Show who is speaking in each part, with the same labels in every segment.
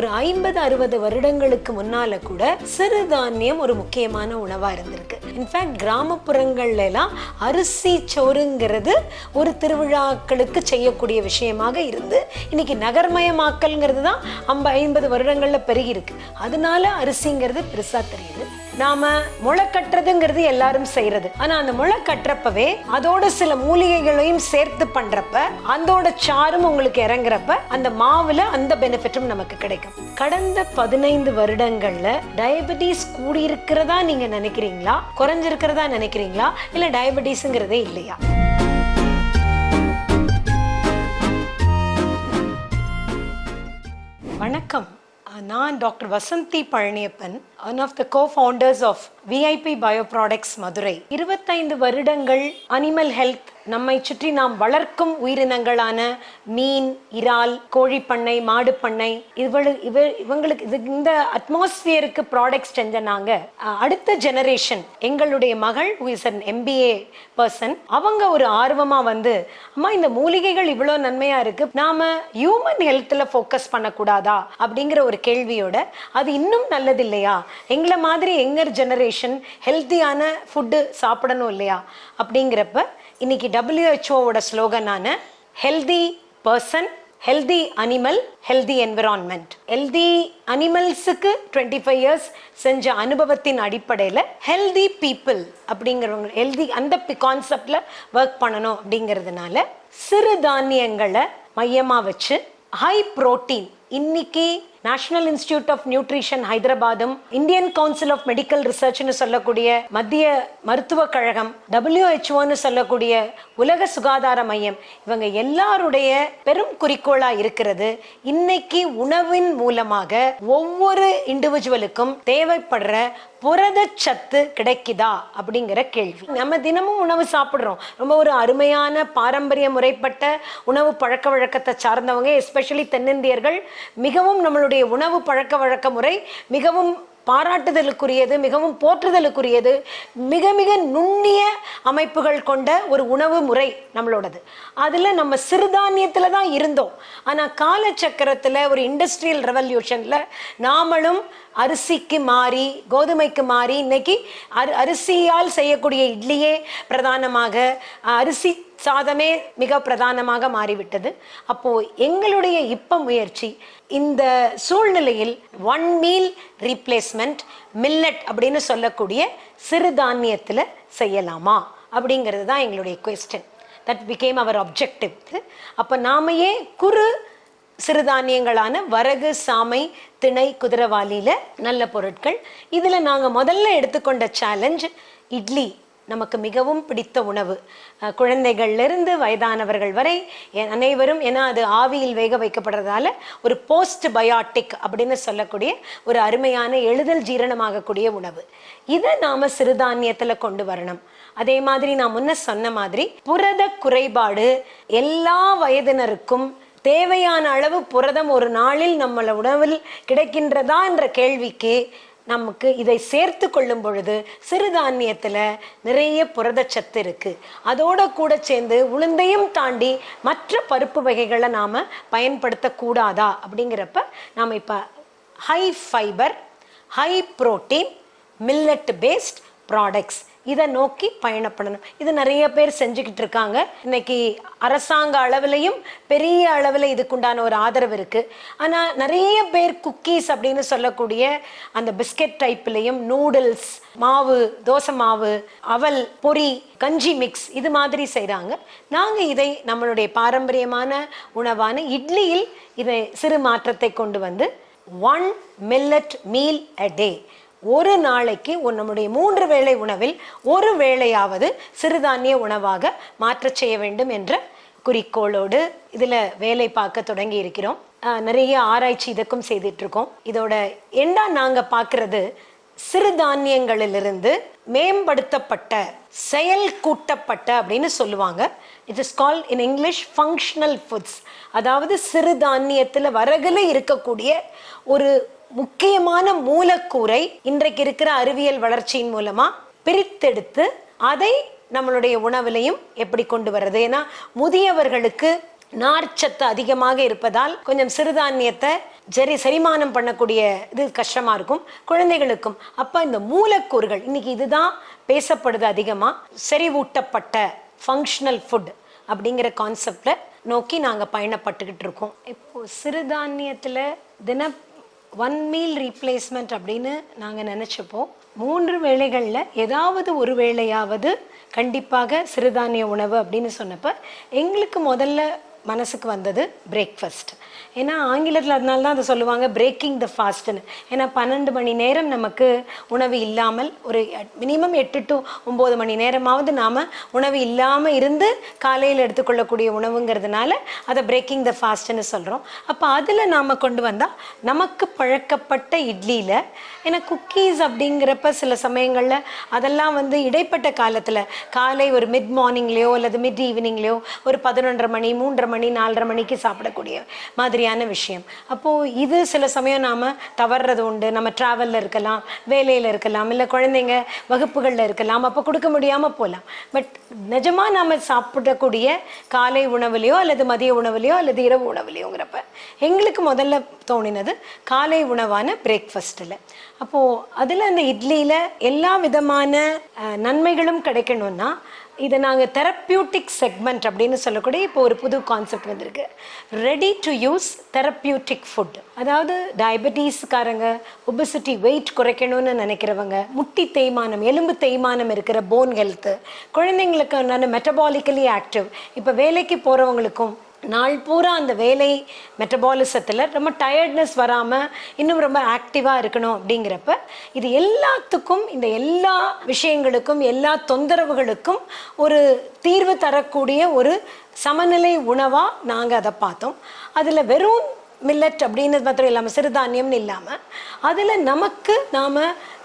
Speaker 1: ஒரு ஐம்பது அறுபது வருடங்களுக்கு முன்னால கூட சிறுதானியம் ஒரு முக்கியமான உணவா இருந்திருக்கு. இன்ஃபேக்ட் கிராமப்புறங்கள்ல எல்லாம் அரிசி சோறுங்கிறது ஒரு திருவிழாக்களுக்கு செய்யக்கூடிய விஷயமாக இருந்து இன்னைக்கு நகர்மயமாக்கல்ங்கிறது தான் ஐம்ப ஐம்பது வருடங்கள்ல பெருகி இருக்கு அதனால அரிசிங்கிறது பெருசா தெரியுது. நாம முளை கட்டுறதுங்கிறது எல்லாரும் செய்யறது. ஆனா அந்த முளை கட்டுறப்பவே அதோட சில மூலிகைகளையும் சேர்த்து பண்றப்ப அதோட சாரும் உங்களுக்கு இறங்குறப்ப அந்த மாவுல அந்த பெனிஃபிட்டும் நமக்கு கிடைக்கும். கடந்த பதினைந்து வருடங்கள்ல டயபெட்டிஸ் கூடி இருக்கிறதா நீங்க நினைக்கிறீங்களா? குறைஞ்சிருக்கிறதா நினைக்கிறீங்களா? இல்ல டயபெட்டிஸ்ங்கிறதே இல்லையா? வணக்கம். நான் doctor Vasanthi Palaniappan one of the co founders of VIP bio products Madurai. இருபத்தைந்து வருடங்கள் அனிமல் ஹெல்த் நம்மை சுற்றி நாம் வளர்க்கும் உயிரினங்களான மீன் இறால் கோழிப்பண்ணை மாடு பண்ணை இவளு இவ இவங்களுக்கு இது இந்த அட்மாஸ்பியருக்கு ப்ராடக்ட்ஸ் செஞ்சனாங்க. அடுத்த ஜெனரேஷன் எங்களுடைய மகள் இஸ் அன் எம்பிஏ பர்சன் அவங்க ஒரு ஆர்வமாக வந்து அம்மா இந்த மூலிகைகள் இவ்வளோ நன்மையாக இருக்கு. நாம ஹியூமன் ஹெல்த்தில் ஃபோக்கஸ் பண்ணக்கூடாதா? அப்படிங்கிற ஒரு கேள்வியோட அது இன்னும் நல்லது இல்லையா எங்களை மாதிரி எங்கர் ஜெனரேஷன் ஹெல்த்தியான ஃபுட்டு சாப்பிடணும் இல்லையா? அப்படிங்கிறப்ப இன்னைக்கு டபிள்யூஹெச்ஓவோட ஸ்லோகனான healthy person healthy animal healthy environment healthy அனிமல்ஸுக்கு twenty five years செஞ்ச அனுபவத்தின் அடிப்படையில் ஹெல்தி பீப்புள் அப்படிங்கிறவங்க ஹெல்தி அந்த கான்செப்டில் ஒர்க் பண்ணணும் அப்படிங்கிறதுனால சிறுதானியங்களை மையமாக வச்சு ஹை புரோட்டீன் இன்னைக்கு நேஷனல் இன்ஸ்டிடியூட் ஆஃப் நியூட்ரிஷன் ஹைதராபாத்தும் இந்தியன் கவுன்சில் ஆஃப் மெடிக்கல் ரிசர்ச்னு சொல்லக்கூடிய மத்திய மருத்துவக் கழகம் டபிள்யூஹெச்ஓன்னு சொல்லக்கூடிய உலக சுகாதார மையம் இவங்க எல்லாருடைய பெரும் குறிக்கோளா இருக்கிறது. இன்னைக்கு உணவின் மூலமாக ஒவ்வொரு இண்டிவிஜுவலுக்கும் தேவைப்படுற புரதச்சத்து கிடைக்குதா அப்படிங்கிற கேள்வி. நம்ம தினமும் உணவு சாப்பிடுறோம். ரொம்ப ஒரு அருமையான பாரம்பரிய முறைப்பட்ட உணவு பழக்க வழக்கத்தை சார்ந்தவங்க எஸ்பெஷலி தென்னிந்தியர்கள் மிகவும் நம்மளுடைய உணவு பழக்க வழக்க முறை மிகவும் பாராட்டுதலுக்குரியது மிகவும் போற்றுதலுக்குரியது மிக மிக நுண்ணிய அமைப்புகள் கொண்ட ஒரு உணவு முறை நம்மளோடது. அதில் நம்ம சிறுதானியத்தில் தான் இருந்தோம். ஆனால் காலச்சக்கரத்தில் ஒரு இண்டஸ்ட்ரியல் ரெவல்யூஷனில் நாமளும் அரிசிக்கு மாறி கோதுமைக்கு மாறி இன்னைக்கு அரி அரிசியால் செய்யக்கூடிய இட்லியே பிரதானமாக அரிசி சாதமே மிக பிரதானமாக மாறிவிட்டது. அப்போ எங்களுடைய இப்ப முயற்சி இந்த சூழ்நிலையில் ஒன் மீல் ரீப்ளேஸ்மெண்ட் மில்லட் அப்படின்னு சொல்லக்கூடிய சிறுதானியத்தில் செய்யலாமா? அப்படிங்கிறது தான் எங்களுடைய question that became our objective அப்போ நாமையே குறு சிறுதானியங்களான வரகு சாமை திணை குதிரவாளியில் நல்ல பொருட்கள். இதில் நாங்கள் முதல்ல எடுத்துக்கொண்ட சேலஞ்ச் இட்லி. நமக்கு மிகவும் பிடித்த உணவு. குழந்தைகள்லேருந்து குழந்தைகள்ல இருந்து வயதானவர்கள் வரை அனைவரும் ஏன்னா அது ஆவியில் வேக வைக்கப்படுறதால ஒரு போஸ்ட் பயாட்டிக் அப்படின்னு சொல்லக்கூடிய ஒரு அருமையான எளிதில் ஜீரணமாகக்கூடிய உணவு. இதை நாம சிறுதானியத்துல கொண்டு வரணும். அதே மாதிரி நான் முன்ன சொன்ன மாதிரி புரத குறைபாடு எல்லா வயதினருக்கும் தேவையான அளவு புரதம் ஒரு நாளில் நம்மள உணவில் கிடைக்கின்றதா என்ற கேள்விக்கு நமக்கு இதை சேர்த்து கொள்ளும் பொழுது சிறுதானியத்தில் நிறைய புரதச்சத்து இருக்குது அதோட கூட சேர்ந்து உளுந்தையும் தாண்டி மற்ற பருப்பு வகைகளை நாம் பயன்படுத்தக்கூடாதா? அப்படிங்கிறப்ப நாம் இப்போ high fibre high protein millet based products இதை நோக்கி பயணப்படணும். இது நிறைய பேர் செஞ்சுக்கிட்டு இருக்காங்க. இன்னைக்கு அரசாங்க அளவுலையும் பெரிய அளவில் இதுக்குண்டான ஒரு ஆதரவு இருக்குது ஆனால் நிறைய பேர் குக்கீஸ் அப்படின்னு சொல்லக்கூடிய அந்த பிஸ்கெட் டைப்லேயும் நூடுல்ஸ் மாவு தோசை மாவு அவல் பொரி கஞ்சி மிக்ஸ் இது மாதிரி செய்கிறாங்க நாங்கள் இதை நம்மளுடைய பாரம்பரியமான உணவான இட்லியில் இதை சிறு மாற்றத்தை கொண்டு வந்து one millet meal a day ஒரு நாளைக்கு ஒரு நம்முடைய மூன்று வேளை உணவில் ஒரு வேளையாவது சிறுதானிய உணவாக மாற்றச் செய்ய வேண்டும் என்ற குறிக்கோளோடு இதில் வேலை பார்க்க தொடங்கி இருக்கிறோம். நிறைய ஆராய்ச்சி இதுக்கும் செய்துட்டு இதோட எண்டா நாங்கள் பார்க்கறது சிறுதானியங்களிலிருந்து மேம்படுத்தப்பட்ட செயல் கூட்டப்பட்ட அப்படின்னு சொல்லுவாங்க. It is call in English functional foods அதாவது சிறுதானியத்தில் வரகுல இருக்கக்கூடிய ஒரு முக்கியமான மூலக்கூறை இன்றைக்கு இருக்கிற அறிவியல் வளர்ச்சியின் மூலமா பிரித்தெடுத்து அதை நம்மளுடைய உணவிலையும் எப்படி கொண்டு வர்றது? ஏன்னா முதியவர்களுக்கு நார்ச்சத்து அதிகமாக இருப்பதால் கொஞ்சம் சிறுதானியத்தை சரி செரிமானம் பண்ணக்கூடிய இது கஷ்டமாக இருக்கும். குழந்தைகளுக்கும். அப்போ இந்த மூலக்கூறுகள் இன்னைக்கு இதுதான் பேசப்படுது அதிகமாக செறிவூட்டப்பட்ட ஃபங்க்ஷனல் ஃபுட் அப்படிங்கிற கான்செப்டில் நோக்கி நாங்கள் பயணப்பட்டுக்கிட்டு இருக்கோம். இப்போ சிறுதானியத்தில் தின ஒன் மீல் ரீப்ளேஸ்மெண்ட் அப்படின்னு நாங்கள் நினச்சப்போ மூன்று வேளைகளில் ஏதாவது ஒரு வேளையாவது கண்டிப்பாக சிறுதானிய உணவு அப்படின்னு சொன்னப்போ எங்களுக்கு முதல்ல மனசுக்கு வந்தது பிரேக்ஃபாஸ்ட் ஏன்னா ஆங்கிலத்தில் அதனால தான் அதை சொல்லுவாங்க பிரேக்கிங் த ஃபாஸ்ட்னு ஏன்னா பன்னெண்டு மணி நேரம் நமக்கு உணவு இல்லாமல் ஒரு மினிமம் எட்டு டு ஒம்பது மணி நேரமாவது நாம் உணவு இல்லாமல் இருந்து காலையில் எடுத்துக்கொள்ளக்கூடிய உணவுங்கிறதுனால அதை பிரேக்கிங் த ஃபாஸ்ட்னு சொல்கிறோம் அப்போ அதில் நாம் கொண்டு வந்தால் நமக்கு பழக்கப்பட்ட இட்லியில் ஏன்னா குக்கீஸ் அப்படிங்கிறப்ப சில சமயங்களில் அதெல்லாம் வந்து இடைப்பட்ட காலத்தில் காலை ஒரு மிட் மார்னிங்லேயோ அல்லது மிட் ஈவினிங்லேயோ ஒரு பதினொன்றரை மணி மூன்றரை மணி நாலரை மணிக்கு சாப்பிடக்கூடிய மாதிரி மாதிரியான விஷயம். அப்போது இது சில சமயம் நாம் தவறுறது உண்டு. நம்ம ட்ராவலில் இருக்கலாம் வேலையில் இருக்கலாம் இல்லை குழந்தைங்க வகுப்புகளில் இருக்கலாம் அப்போ கொடுக்க முடியாமல் போகலாம் பட் நிஜமாக நாம் சாப்பிடக்கூடிய காலை உணவுலையோ அல்லது மதிய உணவுலையோ அல்லது இரவு உணவுலையோங்கிறப்ப எங்களுக்கு முதல்ல தோணினது காலை உணவான பிரேக்ஃபாஸ்ட்டில் அப்போது அதில் அந்த இட்லியில் எல்லா விதமான நன்மைகளும் கிடைக்கணும்னா இதை நாங்கள் தெரப்பியூட்டிக் செக்மெண்ட் அப்படின்னு சொல்லக்கூடிய இப்போ ஒரு புது கான்செப்ட் வந்திருக்கு. Ready to use therapeutic food அதாவது டயபெட்டீஸ்காரங்க ஒபிசிட்டி வெயிட் குறைக்கணும்னு நினைக்கிறவங்க முட்டி தேய்மானம் எலும்பு தேய்மானம் இருக்கிற போன் ஹெல்த்து குழந்தைங்களுக்கு நான் மெட்டபாலிக்கலி ஆக்டிவ் இப்போ வேலைக்கு போகிறவங்களுக்கும் நாள் பூரா அந்த வேலை மெட்டபாலிசத்தில் ரொம்ப டயர்ட்னஸ் வராமல் இன்னும் ரொம்ப ஆக்டிவாக இருக்கணும் அப்படிங்கிறப்ப இது எல்லாத்துக்கும் இந்த எல்லா விஷயங்களுக்கும் எல்லா தொந்தரவுகளுக்கும் ஒரு தீர்வு தரக்கூடிய ஒரு சமநிலை உணவாக நாங்கள் அதை பார்த்தோம். அதில் வெறும் மில்லட் அப்படின்றது மாத்திரம் இல்லாமல் சிறுதானியம்னு இல்லாமல் அதில் நமக்கு நாம்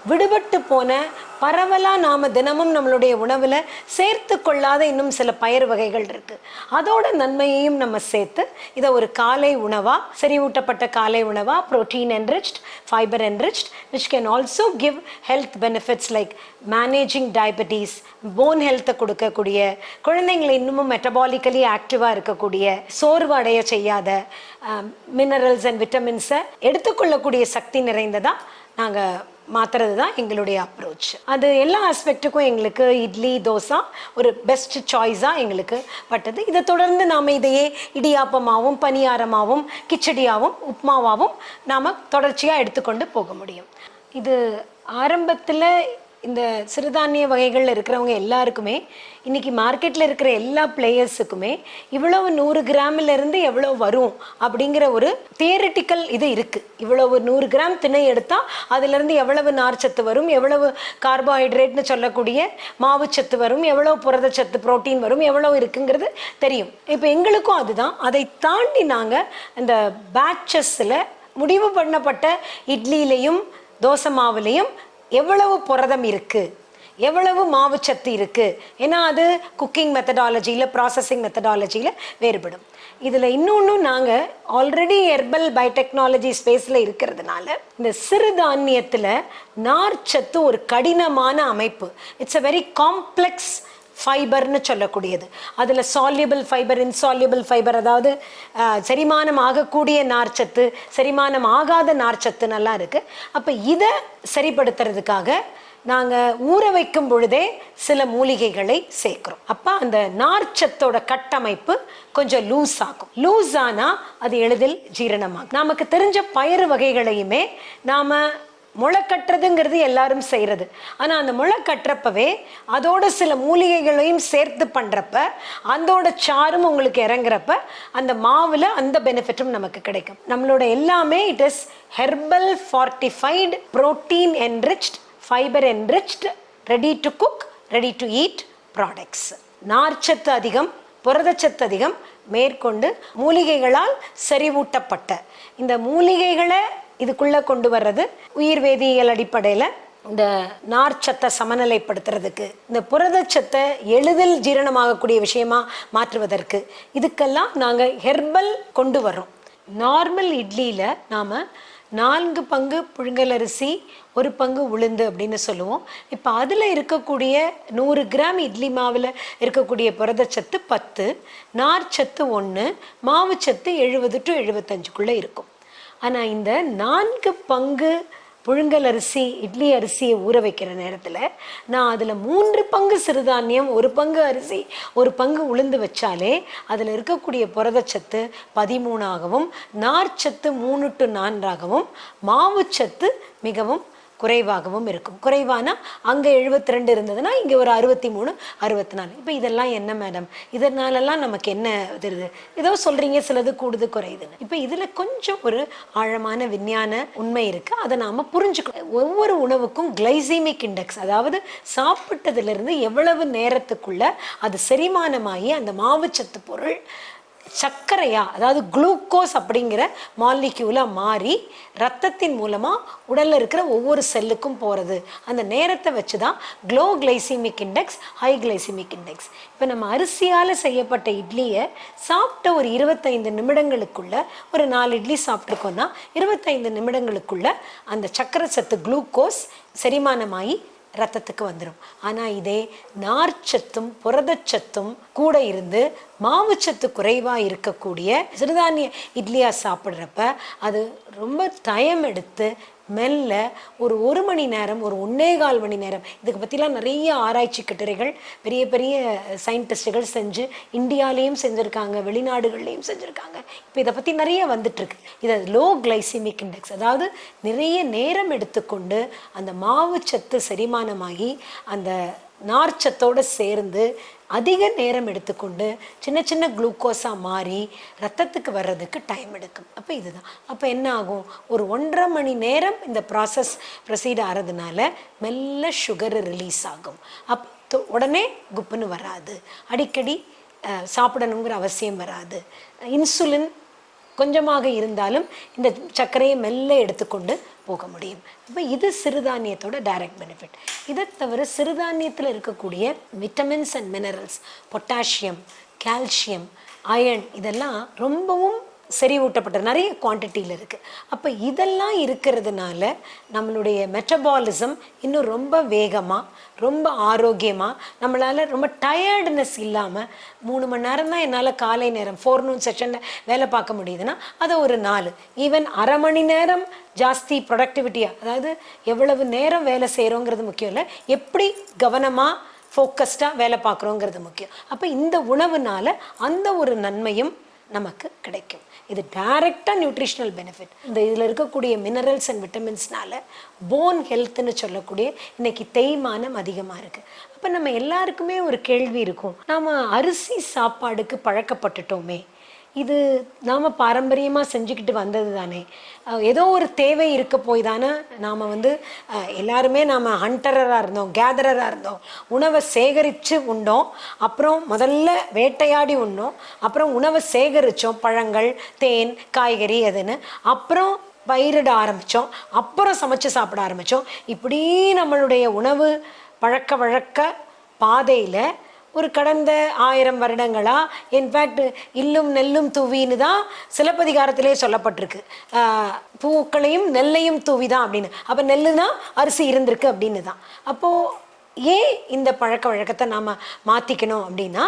Speaker 1: விடுபட்டு போன பரவலாக நாம் தினமும் நம்மளுடைய உணவில் சேர்த்து கொள்ளாத இன்னும் சில பயிர் வகைகள் இருக்குது அதோட நன்மையையும் நம்ம சேர்த்து இதை ஒரு காலை உணவாக செறிவூட்டப்பட்ட காலை உணவாக protein enriched fibre enriched which can also give health benefits like managing diabetes bone ஹெல்த்தை கொடுக்கக்கூடிய குழந்தைங்களை இன்னமும் மெட்டபாலிக்கலி ஆக்டிவாக இருக்கக்கூடிய சோர்வு அடைய செய்யாத மினரல்ஸ் அண்ட் விட்டமின்ஸை எடுத்துக்கொள்ளக்கூடிய சக்தி நிறைந்ததாக நாங்கள் மாற்றுறது தான் எங்களுடைய அப்ரோச் அது எல்லா ஆஸ்பெக்ட்டுக்கும் எங்களுக்கு இட்லி தோசை ஒரு பெஸ்ட் சாய்ஸாக எங்களுக்கு பட்டது. இதை தொடர்ந்து நாம் இதையே இடியாப்பமாகவும் பனியாரமாகவும் கிச்சடியாகவும் உப்மாவாகவும் நாம் தொடர்ச்சியாக எடுத்துக்கொண்டு போக முடியும். இது ஆரம்பத்தில் இந்த சிறுதானிய வகைகளில் இருக்கிறவங்க எல்லாருக்குமே இன்னைக்கு மார்க்கெட்டில் இருக்கிற எல்லா பிளேயர்ஸுக்குமே இவ்வளவு நூறு கிராமிலிருந்து எவ்வளோ வரும் அப்படிங்கிற ஒரு தியரிட்டிக்கல் இது இருக்குது இவ்வளவு நூறு கிராம் திணை எடுத்தால் அதிலிருந்து எவ்வளவு நார்ச்சத்து வரும் எவ்வளவு கார்போஹைட்ரேட்னு சொல்லக்கூடிய மாவுச்சத்து வரும் எவ்வளோ புரதச்சத்து புரோட்டீன் வரும் எவ்வளோ இருக்குங்கிறது தெரியும். இப்போ எங்களுக்கும் அதுதான். அதை தாண்டி நாங்கள் இந்த பேட்சஸில் முடிவு பண்ணப்பட்ட இட்லியிலையும் தோசை மாவுலேயும் எவ்வளவு புரதம் இருக்குது எவ்வளவு மாவுச்சத்து இருக்கு? ஏன்னா அது குக்கிங் மெத்தடாலஜியில் ப்ராசஸிங் மெத்தடாலஜியில் வேறுபடும். இதில் இன்னொன்றும் நாங்கள் ஆல்ரெடி ஹெர்பல் பயோடெக்னாலஜி ஸ்பேஸில் இருக்கிறதுனால இந்த சிறுதானியத்தில் நார்ச்சத்து ஒரு கடினமான அமைப்பு. இட்ஸ் அ வெரி காம்ப்ளெக்ஸ் ஃபைபர்னு சொல்லக்கூடியது. அதில் சால்யூபிள் ஃபைபர் இன்சால்யூபிள் ஃபைபர் அதாவது செரிமானம் ஆகக்கூடிய நார்ச்சத்து செரிமானம் ஆகாத நார்ச்சத்து நல்லா இருக்குது அப்போ இதை சரிப்படுத்துறதுக்காக நாங்கள் ஊற வைக்கும் பொழுதே சில மூலிகைகளை சேர்க்குறோம். அப்போ அந்த நார்ச்சத்தோட கட்டமைப்பு கொஞ்சம் லூஸ் ஆகும். லூஸ் ஆனால் அது எளிதில் ஜீரணமாகும். நமக்கு தெரிஞ்ச பயிறு வகைகளையுமே நாம் முளை கட்டுறதுங்கிறது எல்லாரும் செய்கிறது ஆனால் அந்த முளை கட்டுறப்பவே அதோட சில மூலிகைகளையும் சேர்த்து பண்ணுறப்ப அதோட சாரும் உங்களுக்கு இறங்குறப்ப அந்த மாவில் அந்த பெனிஃபிட்டும் நமக்கு கிடைக்கும். நம்மளோட எல்லாமே it is herbal fortified protein enriched fibre enriched ready to cook ready to eat products நார்ச்சத்து அதிகம் புரதச்சத்து அதிகம் மேற்கொண்டு மூலிகைகளால் செறிவூட்டப்பட்ட. இந்த மூலிகைகளை இதுக்குள்ளே கொண்டு வர்றது உயிர் வேதியியல் அடிப்படையில் இந்த நார்ச்சத்தை சமநிலைப்படுத்துறதுக்கு இந்த புரதச்சத்தை எளிதில் ஜீரணமாகக்கூடிய விஷயமா மாற்றுவதற்கு இதுக்கெல்லாம் நாங்கள் ஹெர்பல் கொண்டு வர்றோம். நார்மல் இட்லியில் நாம் நான்கு பங்கு புழுங்கலரிசி ஒரு பங்கு உளுந்து அப்படின்னு சொல்லுவோம். இப்போ அதில் இருக்கக்கூடிய நூறு கிராம் இட்லி மாவில் இருக்கக்கூடிய புரதச்சத்து பத்து நார்ச்சத்து ஒன்று மாவுச்சத்து எழுபது டு எழுபத்தஞ்சுக்குள்ளே இருக்கும். ஆனால் இந்த நான்கு பங்கு புழுங்கல் அரிசி இட்லி அரிசியை ஊற வைக்கிற நேரத்தில் நான் அதில் மூன்று பங்கு சிறுதானியம் ஒரு பங்கு அரிசி ஒரு பங்கு உளுந்து வச்சாலே அதில் இருக்கக்கூடிய புரதச்சத்து பதிமூணாகவும் நார்ச்சத்து மூணு டு நான்காகவும் மாவுச்சத்து மிகவும் குறைவாகவும் இருக்கும். குறைவானா அங்கே எழுபத்தி ரெண்டு இருந்ததுன்னா இங்கே ஒரு அறுபத்தி மூணு அறுபத்தி நாலு இப்போ இதெல்லாம் என்ன மேடம் இதனாலலாம் நமக்கு என்ன தெரியுது? ஏதோ சொல்கிறீங்க சிலது கூடுது குறையுதுன்னு. இப்போ இதில் கொஞ்சம் ஒரு ஆழமான விஞ்ஞான உண்மை இருக்குது அதை நாம் புரிஞ்சுக்கணும். ஒவ்வொரு உணவுக்கும் கிளைசீமிக் இண்டெக்ஸ் அதாவது சாப்பிட்டதுலேருந்து எவ்வளவு நேரத்துக்குள்ளே அது செரிமானமாகி அந்த மாவுச்சத்து பொருள் சர்க்கரையாக அதாவது குளுக்கோஸ் அப்படிங்கிற மாலிக்யூலாக மாறி ரத்தத்தின் மூலமாக உடலில் இருக்கிற ஒவ்வொரு செல்லுக்கும் போகிறது அந்த நேரத்தை வச்சு தான் low glycemic index high glycemic index இப்போ நம்ம அரிசியால் செய்யப்பட்ட இட்லியை சாப்பிட்ட ஒரு இருபத்தைந்து நிமிடங்களுக்குள்ள ஒரு நாலு இட்லி சாப்பிட்ருக்கோன்னா இருபத்தைந்து நிமிடங்களுக்குள்ள அந்த சக்கரை சத்து குளுக்கோஸ் செரிமானமாகி ரத்தத்துக்கு வந்துடும் ஆனால் இதே நார்ச்சத்தும் புரதச்சத்தும் கூட இருந்து மாவுச்சத்து குறைவாக இருக்கக்கூடிய சிறுதானிய இட்லியா சாப்பிட்றப்ப அது ரொம்ப டைம் எடுத்து மெல்ல ஒரு ஒரு மணி நேரம் ஒரு ஒன்னே கால் மணி நேரம். இதுக்கு பற்றிலாம் நிறைய ஆராய்ச்சி கட்டுரைகள் பெரிய பெரிய சயின்டிஸ்டுகள் செஞ்சு இந்தியாலேயும் செஞ்சுருக்காங்க வெளிநாடுகள்லேயும் செஞ்சுருக்காங்க. இப்போ இதை பற்றி நிறைய வந்துட்டுருக்கு. இதை லோ கிளைசிமிக் இண்டெக்ஸ் அதாவது நிறைய நேரம் எடுத்துக்கொண்டு அந்த மாவுச்சத்து செரிமானமாகி அந்த நார்ச்சத்தோடு சேர்ந்து அதிக நேரம் எடுத்துக்கொண்டு சின்ன சின்ன குளுக்கோஸாக மாறி ரத்தத்துக்கு வர்றதுக்கு டைம் எடுக்கும். அப்போ இதுதான். அப்போ என்ன ஆகும்? ஒரு ஒன்றரை மணி நேரம் இந்த ப்ராசஸ் ப்ரொசீட் ஆகிறதுனால மெல்ல சுகர் ரிலீஸ் ஆகும். அப்போ உடனே குப்புன்னு வராது. அடிக்கடி சாப்பிடணுங்கிற அவசியம் வராது. இன்சுலின் கொஞ்சமாக இருந்தாலும் இந்த சர்க்கரையை மெல்ல எடுத்துக்கொண்டு போக முடியும். அப்போ இது சிறுதானியத்தோட டைரக்ட் பெனிஃபிட் இதை தவிர சிறுதானியத்தில் இருக்கக்கூடிய vitamins and minerals potassium calcium iron இதெல்லாம் ரொம்பவும் செறிவூட்டப்பட்ட நிறைய குவான்டிட்டியில் இருக்குது அப்போ இதெல்லாம் இருக்கிறதுனால நம்மளுடைய மெட்டபாலிசம் இன்னும் ரொம்ப வேகமாக ரொம்ப ஆரோக்கியமாக நம்மளால் ரொம்ப டயர்ட்னஸ் இல்லாமல் மூணு மணி நேரம் தான் என்னால் காலை நேரம் ஃபோர்நூன் செஷனில் வேலை பார்க்க முடியுதுன்னா அதை ஒரு நாலு. ஈவன் அரை மணி நேரம் ஜாஸ்தி ப்ரொடக்டிவிட்டியாக அதாவது எவ்வளவு நேரம் வேலை செய்கிறோங்கிறது முக்கியம் இல்லை எப்படி கவனமாக ஃபோக்கஸ்டாக வேலை பார்க்குறோங்கிறது முக்கியம். அப்போ இந்த உணவுனால அந்த ஒரு நன்மையும் நமக்கு கிடைக்கும். இது டைரெக்டாக நியூட்ரிஷனல் பெனிஃபிட் இந்த இதில் இருக்கக்கூடிய மினரல்ஸ் அண்ட் விட்டமின்ஸ்னால போன் ஹெல்த்னு சொல்லக்கூடிய இன்னைக்கு தேய்மானம் அதிகமாக இருக்குது அப்போ நம்ம எல்லாருக்குமே ஒரு கேள்வி இருக்கும். நாம் அரிசி சாப்பாடுக்கு பழக்கப்பட்டுட்டோமே இது நாம் பாரம்பரியமாக செஞ்சுக்கிட்டு வந்தது தானே ஏதோ ஒரு தேவை இருக்க போய் தானே நாம் வந்து எல்லாருமே நாம் ஹண்டரராக இருந்தோம் கேதரராக இருந்தோம். உணவை சேகரித்து உண்டோம். அப்புறம் முதல்ல வேட்டையாடி உண்ணோம் அப்புறம் உணவை சேகரித்தோம் பழங்கள் தேன் காய்கறி அதுன்னு அப்புறம் பயிரிட ஆரம்பித்தோம் அப்புறம் சமைச்சு சாப்பிட ஆரம்பித்தோம் இப்படி நம்மளுடைய உணவு பழக்க வழக்க பாதையில் ஒரு கடந்த ஆயிரம் வருடங்களாக இன்ஃபேக்ட் இல்லும் நெல்லும் தூவின்னு தான் சிலப்பதிகாரத்திலே சொல்லப்பட்டிருக்கு. பூக்களையும் நெல்லையும் தூவி தான் அப்படின்னு. அப்போ நெல்லுனா அரிசி இருந்திருக்கு அப்படின்னு தான். அப்போது ஏன் இந்த பழக்க வழக்கத்தை நாம் மாற்றிக்கணும் அப்படின்னா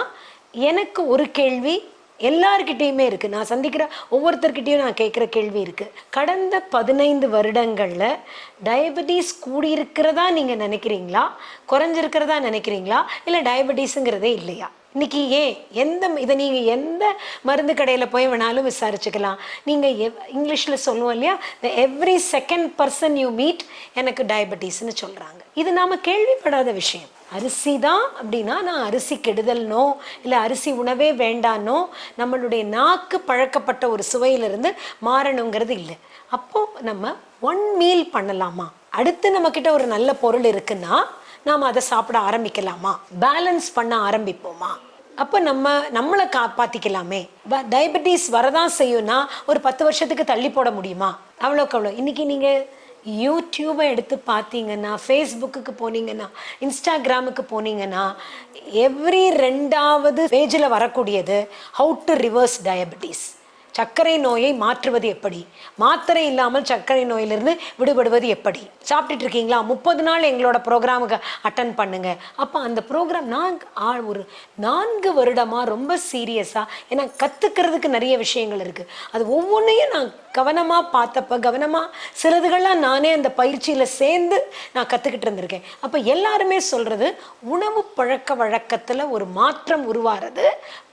Speaker 1: எனக்கு ஒரு கேள்வி எல்லாருக்கிட்டேயுமே இருக்குது நான் சந்திக்கிற ஒவ்வொருத்தர்கிட்டையும் நான் கேட்குற கேள்வி இருக்குது கடந்த பதினைந்து வருடங்களில் டயபெட்டிஸ் கூடியிருக்கிறதா நீங்கள் நினைக்கிறீங்களா? குறைஞ்சிருக்கிறதா நினைக்கிறீங்களா? இல்லை டயபெட்டிஸுங்கிறதே இல்லையா? இன்னைக்கு ஏன் எந்த இதை நீங்கள் எந்த மருந்து கடையில் போய் வேணாலும் விசாரிச்சுக்கலாம். நீங்கள் எவ் இங்கிலீஷில் சொல்லுவோம் இல்லையா? The every second person you meet எனக்கு டயபெட்டிஸ்னு சொல்கிறாங்க இது நாம் கேள்விப்படாத விஷயம். அரிசி தான் அப்படின்னா நான் அரிசி கெடுதல்னோ இல்லை அரிசி உணவே வேண்டானோ நம்மளுடைய நாக்கு பழக்கப்பட்ட ஒரு சுவையிலிருந்து மாறணுங்கிறது இல்லை. அப்போது நம்ம ஒன் மீல் பண்ணலாமா? அடுத்து நம்மக்கிட்ட ஒரு நல்ல பொருள் இருக்குன்னா நாம் அதை சாப்பிட ஆரம்பிக்கலாமா? பேலன்ஸ் பண்ண ஆரம்பிப்போமா? அப்போ நம்ம நம்மளை காப்பாற்றிக்கலாமே டயபெட்டிஸ் வரதான் செய்யும்னா ஒரு பத்து வருஷத்துக்கு தள்ளி போட முடியுமா? அவ்வளோக்கு அவ்வளோ இன்னைக்கு நீங்கள் யூடியூபை எடுத்து பார்த்தீங்கன்னா ஃபேஸ்புக்கு போனீங்கன்னா இன்ஸ்டாகிராமுக்கு போனீங்கன்னா எவ்ரி ரெண்டாவது பேஜில் வரக்கூடியது ஹவு டு ரிவர்ஸ் டயபெட்டிஸ் சர்க்கரை நோயை மாற்றுவது எப்படி? மாத்திரை இல்லாமல் சர்க்கரை நோயிலிருந்து விடுபடுவது எப்படி? சாப்பிட்டுட்டு இருக்கீங்களா? முப்பது நாள் எங்களோட ப்ரோக்ராமுக்கு அட்டன் பண்ணுங்கள் அப்போ அந்த ப்ரோக்ராம் நான் ஆ ஒரு நான்கு வருடமாக ரொம்ப சீரியஸாக ஏன்னா கற்றுக்கிறதுக்கு நிறைய விஷயங்கள் இருக்குது அது ஒவ்வொன்றையும் நான் கவனமாக பார்த்தப்ப கவனமாக சிலதுகள்லாம் நானே அந்த பயிற்சியில் சேர்ந்து நான் கற்றுக்கிட்டு இருந்திருக்கேன். அப்போ எல்லாருமே சொல்கிறது உணவு பழக்க வழக்கத்தில் ஒரு மாற்றம் உருவாகிறது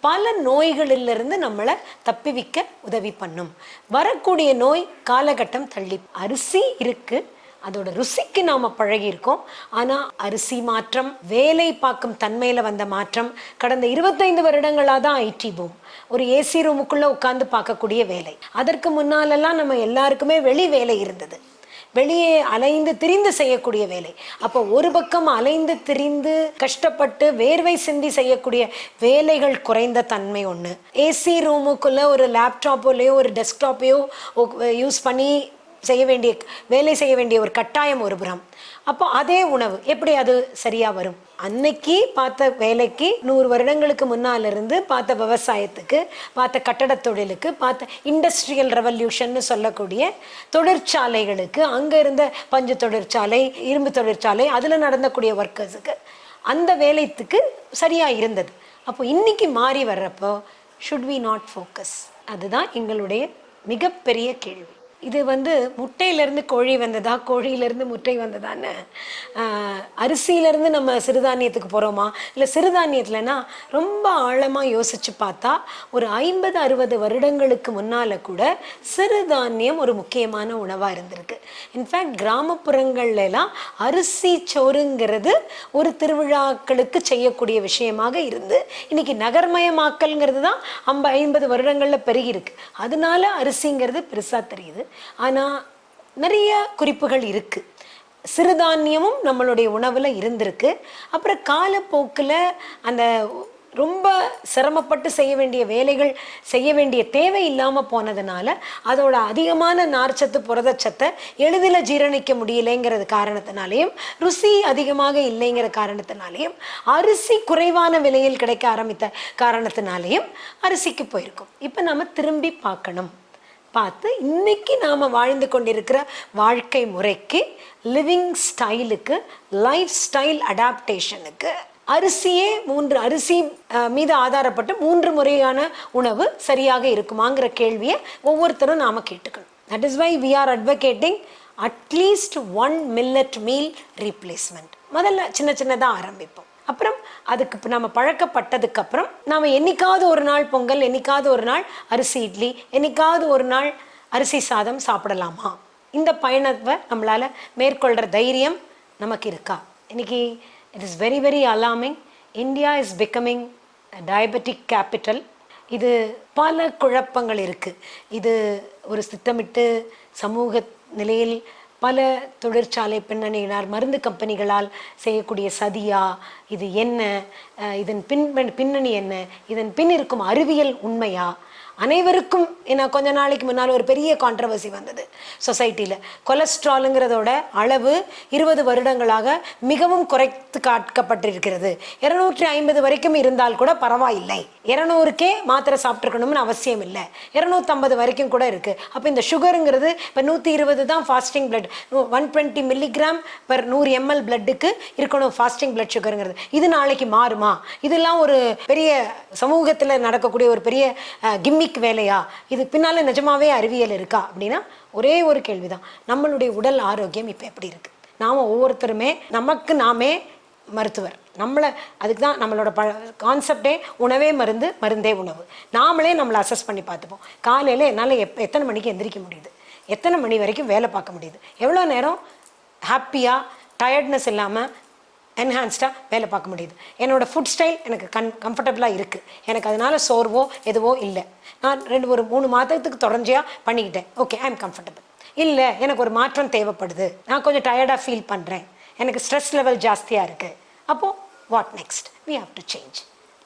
Speaker 1: பல நோய்களிலிருந்து நம்மளை தப்பிவிக்க உதவி பண்ணும். வரக்கூடிய நோய் காலகட்டம் தள்ளி அரிசி இருக்கு அதோட ருசிக்கு நாம் பழகியிருக்கோம். ஆனால் அரிசி மாற்றம் வேலை பார்க்கும் தன்மையில் வந்த மாற்றம் கடந்த இருபத்தைந்து வருடங்களா தான் ஐடி பூம். ஒரு ஏசி ரூமுக்குள்ளே உட்காந்து பார்க்கக்கூடிய வேலை. அதற்கு முன்னாலெல்லாம் நம்ம எல்லாருக்குமே வெளி வேலை இருந்தது. வெளியே அலைந்து திரிந்து செய்யக்கூடிய வேலை. அப்போ ஒரு பக்கம் அலைந்து திரிந்து கஷ்டப்பட்டு வேர்வை சிந்தி செய்யக்கூடிய வேலைகள் குறைந்த தன்மை ஒன்று ஏசி ரூமுக்குள்ளே ஒரு லேப்டாப்போலையோ ஒரு டெஸ்க்டாப்பையோ யூஸ் பண்ணி செய்ய வேண்டிய வேலை செய்ய வேண்டிய ஒரு கட்டாயம் ஒரு புறம். அப்போ அதே உணவு எப்படி அது சரியா வரும்? அன்னைக்கு பார்த்த வேலைக்கு நூறு வருடங்களுக்கு முன்னால இருந்து பார்த்த விவசாயத்துக்கு பார்த்த கட்டடத் தொழிலுக்கு பார்த்த இண்டஸ்ட்ரியல் ரெவல்யூஷன்னு சொல்லக்கூடிய தொழிற்சாலைகளுக்கு அங்கே இருந்த பஞ்சு தொழிற்சாலை இரும்பு தொழிற்சாலை அதில் நடந்தக்கூடிய ஒர்க்கர்ஸுக்கு அந்த வேலைத்துக்கு சரியா இருந்தது. அப்போ இன்னைக்கு மாறி வர்றப்போ ஷுட் வி நாட் ஃபோக்கஸ் அதுதான் எங்களுடைய மிகப்பெரிய கேள்வி. இது வந்து முட்டையிலேருந்து கோழி வந்ததா? கோழியிலேருந்து முட்டை வந்ததான்னு அரிசியிலேருந்து நம்ம சிறுதானியத்துக்கு போகிறோமா இல்லை சிறுதானியத்துலனா ரொம்ப ஆழமாக யோசித்து பார்த்தா ஒரு ஐம்பது அறுபது வருடங்களுக்கு முன்னால் கூட சிறுதானியம் ஒரு முக்கியமான உணவாக இருந்திருக்கு. இன்ஃபேக்ட் கிராமப்புறங்கள்லாம் அரிசி சோறுங்கிறது ஒரு திருவிழாக்களுக்கு செய்யக்கூடிய விஷயமாக இருந்து இன்னைக்கு நகர்மயமாக்கல்ங்கிறது தான் ஐம்ப ஐம்பது வருடங்களில் பெருகியிருக்கு. அதனால அரிசிங்கிறது பெருசாக தெரியுது. ஆனால் நிறைய குறிப்புகள் இருக்கு. சிறுதானியமும் நம்மளுடைய உணவில் இருந்திருக்கு. அப்புறம் காலப்போக்கில் அந்த ரொம்ப சிரமப்பட்டு செய்ய வேண்டிய வேலைகள் செய்ய வேண்டிய தேவை இல்லாமல் போனதுனால அதோட அதிகமான நார்ச்சத்து புரதச்சத்தை எளிதில் ஜீரணிக்க முடியலைங்கிறது காரணத்தினாலேயும் ருசி அதிகமாக இல்லைங்கிற காரணத்தினாலேயும் அரிசி குறைவான விலையில் கிடைக்க ஆரம்பித்த காரணத்தினாலேயும் அரிசிக்கு போயிருக்கும். இப்போ நம்ம திரும்பி பார்க்கணும். பார்த்து இன்னைக்கு நாம் வாழ்ந்து கொண்டிருக்கிற வாழ்க்கை முறைக்கு லிவிங் ஸ்டைலுக்கு லைஃப் ஸ்டைல் அடாப்டேஷனுக்கு அரிசியே மூன்று அரிசி மீது ஆதாரப்பட்டு மூன்று முறையான உணவு சரியாக இருக்குமாங்கிற கேள்வியை ஒவ்வொருத்தரும் நாம் கேட்டுக்கணும். That is why we are advocating at least one millet meal replacement முதல்ல சின்ன சின்னதாக ஆரம்பிப்போம். அப்புறம் அதுக்கு நம்ம பழக்கப்பட்டதுக்கு அப்புறம் நாம என்னைக்காவது ஒரு நாள் பொங்கல் என்னைக்காவது ஒரு நாள் அரிசி இட்லி என்னைக்காவது ஒரு நாள் அரிசி சாதம் சாப்பிடலாமா? இந்த பயணத்தை நம்மளால மேற்கொள்கிற தைரியம் நமக்கு இருக்கா? இன்னைக்கு it is very very alarming India is becoming diabetic capital இது பல குழப்பங்கள் இருக்குது இது ஒரு திட்டமிட்டு சமூக நிலையில் பல தொழிற்சாலை பின்னணியினால் மருந்து கம்பெனிகளால் செய்யக்கூடிய சதியா இது என்ன? இதன் பின் பின்னணி என்ன? இதன் பின் இருக்கும் அறிவியல் உண்மையா? அனைவருக்கும் என்ன கொஞ்ச நாளைக்கு முன்னால் ஒரு பெரிய கான்ட்ரவர்சி வந்தது. சொசைட்டியில் கொலஸ்ட்ராலுங்கிறதோட அளவு இருபது வருடங்களாக மிகவும் குறைத்து காட்கப்பட்டிருக்கிறது. இருநூற்றி ஐம்பது வரைக்கும் இருந்தால் கூட பரவாயில்லை. இரநூறுக்கே மாத்திரை சாப்பிட்ருக்கணும்னு அவசியம் இல்லை. இரநூத்தம்பது வரைக்கும் கூட இருக்குது அப்போ இந்த சுகருங்கிறது இப்போ நூற்றி இருபது தான் fasting blood one twenty milligram per நூறு எம்எல் பிளட்டுக்கு இருக்கணும் ஃபாஸ்டிங் பிளட் சுகருங்கிறது இது நாளைக்கு மாறுமா? இதெல்லாம் ஒரு பெரிய சமூகத்தில் நடக்கக்கூடிய ஒரு பெரிய கிம்மி கிம்மிக் வேலையா? இது பின்னால் நிஜமாவே அறிவியல் இருக்கா? அப்படின்னா ஒரே ஒரு கேள்விதான். நம்மளுடைய உடல் ஆரோக்கியம் இப்போ எப்படி இருக்குது நாம ஒவ்வொருத்தருமே நமக்கு நாமே மருத்துவர். நம்மளை அதுக்கு தான் நம்மளோட ப கான்செப்டே உணவே மருந்து மருந்தே உணவு. நாமளே நம்மளை அசஸ் பண்ணி பார்த்துப்போம். காலையில் என்னால் எப் எத்தனை மணிக்கு எந்திரிக்க முடியுது? எத்தனை மணி வரைக்கும் வேலை பார்க்க முடியுது? எவ்வளோ நேரம் ஹாப்பியாக டயர்ட்னஸ் இல்லாமல் என்ஹான்ஸ்டாக வேலை பார்க்க முடியுது. என்னோடய ஃபுட் ஸ்டைல் எனக்கு கன் கம்ஃபர்டபுளாக இருக்குது எனக்கு அதனால் சோர்வோ எதுவோ இல்லை. நான் ரெண்டு ஒரு மூணு மாதத்துக்கு தொடர்ச்சியாக பண்ணிக்கிட்டேன். ஓகே ஐ எம் கம்ஃபர்டபுள் இல்லை எனக்கு ஒரு மாற்றம் தேவைப்படுது. நான் கொஞ்சம் டயர்டாக ஃபீல் பண்ணுறேன் எனக்கு ஸ்ட்ரெஸ் லெவல் ஜாஸ்தியாக இருக்குது அப்போது what next we have to change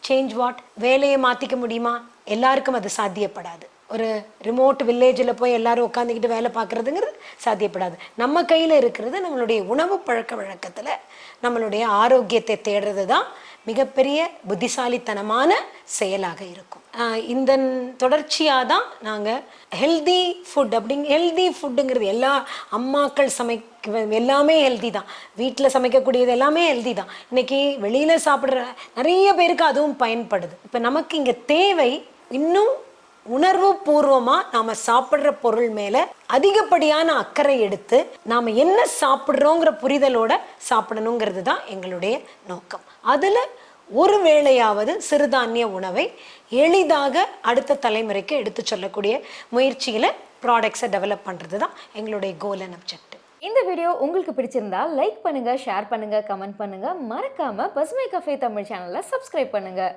Speaker 1: change what வேலையை மாற்றிக்க முடியுமா? எல்லாருக்கும் அது சாத்தியப்படாது. ஒரு ரிமோட் வில்லேஜில் போய் எல்லாரும் உட்காந்துக்கிட்டு வேலை பார்க்குறதுங்கிறது சாத்தியப்படாது. நம்ம கையில் இருக்கிறது நம்மளுடைய உணவு பழக்க வழக்கத்தில் நம்மளுடைய ஆரோக்கியத்தை தேடுறது தான் மிகப்பெரிய புத்திசாலித்தனமான செயலாக இருக்கும். இந்த தொடர்ச்சியாக தான் நாங்கள் ஹெல்தி ஃபுட் அப்படிங்க ஹெல்தி ஃபுட்டுங்கிறது எல்லா அம்மாக்கள் சமைக்க எல்லாமே ஹெல்தி தான். வீட்டில் சமைக்கக்கூடியது எல்லாமே ஹெல்தி தான். இன்றைக்கி வெளியில் சாப்பிட்ற நிறைய பேருக்கு அதுவும் பயன்படுது. இப்போ நமக்கு இங்கே தேவை இன்னும் உணர்வு பூர்வமாக நாம் சாப்பிட்ற பொருள் மேலே அதிகப்படியான அக்கறை எடுத்து நாம் என்ன சாப்பிட்றோங்கிற புரிதலோட சாப்பிடணுங்கிறது தான் எங்களுடைய நோக்கம். அதில் ஒரு வேளையாவது சிறுதானிய உணவை எளிதாக அடுத்த தலைமுறைக்கு எடுத்து சொல்லக்கூடிய முயற்சியில் ப்ராடக்ட்ஸை டெவலப் பண்ணுறது தான் எங்களுடைய கோல் அண்ட் அப்ஜெக்டிவ்
Speaker 2: இந்த வீடியோ உங்களுக்கு பிடிச்சிருந்தா லைக் பண்ணுங்கள் ஷேர் பண்ணுங்கள் கமெண்ட் பண்ணுங்கள் மறக்காமல் பசுமை கஃபே தமிழ் சேனலை சப்ஸ்கிரைப் பண்ணுங்கள்